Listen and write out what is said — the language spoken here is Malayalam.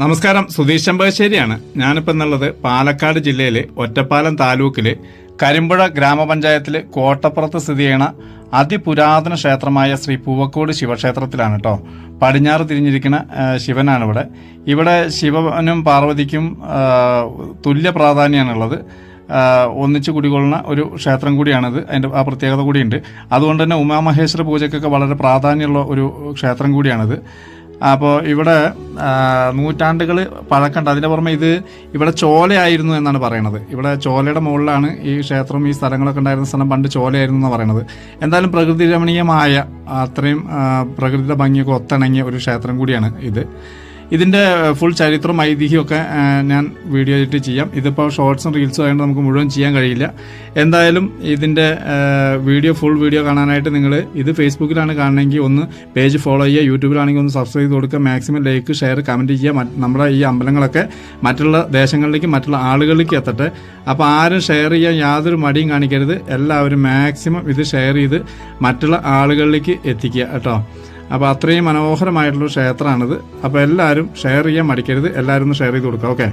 നമസ്കാരം സുധീഷ് ചെമ്പകശ്ശേരിയാണ്. ഞാനിപ്പോൾ എന്നുള്ളത് പാലക്കാട് ജില്ലയിലെ ഒറ്റപ്പാലം താലൂക്കിലെ കരിമ്പുഴ ഗ്രാമപഞ്ചായത്തിലെ കോട്ടപ്പുറത്ത് സ്ഥിതി ചെയ്യണ അതിപുരാതന ക്ഷേത്രമായ ശ്രീ പൂവക്കോട് ശിവക്ഷേത്രത്തിലാണ് കേട്ടോ പടിഞ്ഞാറ് തിരിഞ്ഞിരിക്കുന്ന ശിവനാണ് ഇവിടെ ഇവിടെ ശിവനും പാർവതിക്കും തുല്യ പ്രാധാന്യമാണുള്ളത്. ഒന്നിച്ച് കുടികൊള്ളുന്ന ഒരു ക്ഷേത്രം കൂടിയാണിത്. അതിന്റെ ആ പ്രത്യേകത കൂടിയുണ്ട്. അതുകൊണ്ട് തന്നെ ഉമാമഹേശ്വര പൂജയ്ക്കൊക്കെ വളരെ പ്രാധാന്യമുള്ള ഒരു ക്ഷേത്രം കൂടിയാണിത്. അപ്പോൾ ഇവിടെ നൂറ്റാണ്ടുകൾ പഴക്കമുണ്ട് അതിന്റെ പുറമെ ഇത് ഇവിടെ ചോലയായിരുന്നു എന്നാണ് പറയണത്. ഇവിടെ ചോലയുടെ മുകളിലാണ് ഈ ക്ഷേത്രം ഈ സ്ഥലങ്ങളൊക്കെ ഉണ്ടായിരുന്ന സ്ഥലം പണ്ട് ചോലയായിരുന്നു എന്നാണ് പറയണത്. എന്തായാലും പ്രകൃതി രമണീയമായ അത്രയും പ്രകൃതിയുടെ ഭംഗിയൊക്കെ ഒത്തിണങ്ങിയ ഒരു ക്ഷേത്രം കൂടിയാണ് ഇത്. ഇതിന്റെ ഫുൾ ചരിത്രം ഐതിഹ്യമൊക്കെ ഞാൻ വീഡിയോ ആയിട്ട് ചെയ്യാം. ഇതിപ്പോൾ ഷോർട്സും റീൽസും ആയതുകൊണ്ട് നമുക്ക് മുഴുവൻ ചെയ്യാൻ കഴിയില്ല. എന്തായാലും ഇതിന്റെ വീഡിയോ ഫുൾ വീഡിയോ കാണാനായിട്ട് നിങ്ങൾ ഇത് ഫേസ്ബുക്കിലാണ് കാണണമെങ്കിൽ ഒന്ന് പേജ് ഫോളോ ചെയ്യുക യൂട്യൂബിലാണെങ്കിൽ ഒന്ന് സബ്സ്ക്രൈബ് ചെയ്ത് കൊടുക്കുക മാക്സിമം ലൈക്ക് ഷെയർ കമന്റ് ചെയ്യുക. നമ്മുടെ ഈ അമ്പലങ്ങളൊക്കെ മറ്റുള്ള ദേശങ്ങളിലേക്ക് മറ്റുള്ള ആളുകളിലേക്ക് എത്തട്ടെ. അപ്പോൾ ആരും ഷെയർ ചെയ്യാൻ യാതൊരു മടിയും കാണിക്കരുത്. എല്ലാവരും മാക്സിമം ഇത് ഷെയർ ചെയ്ത് മറ്റുള്ള ആളുകളിലേക്ക് എത്തിക്കുക കേട്ടോ. അപ്പോൾ അത്രയും മനോഹരമായിട്ടുള്ള ക്ഷേത്രമാണിത്. അപ്പോൾ എല്ലാവരും ഷെയർ ചെയ്യാൻ മടിക്കരുത്. എല്ലാവരും ഒന്ന് ഷെയർ ചെയ്ത് കൊടുക്കുക. ഓക്കെ?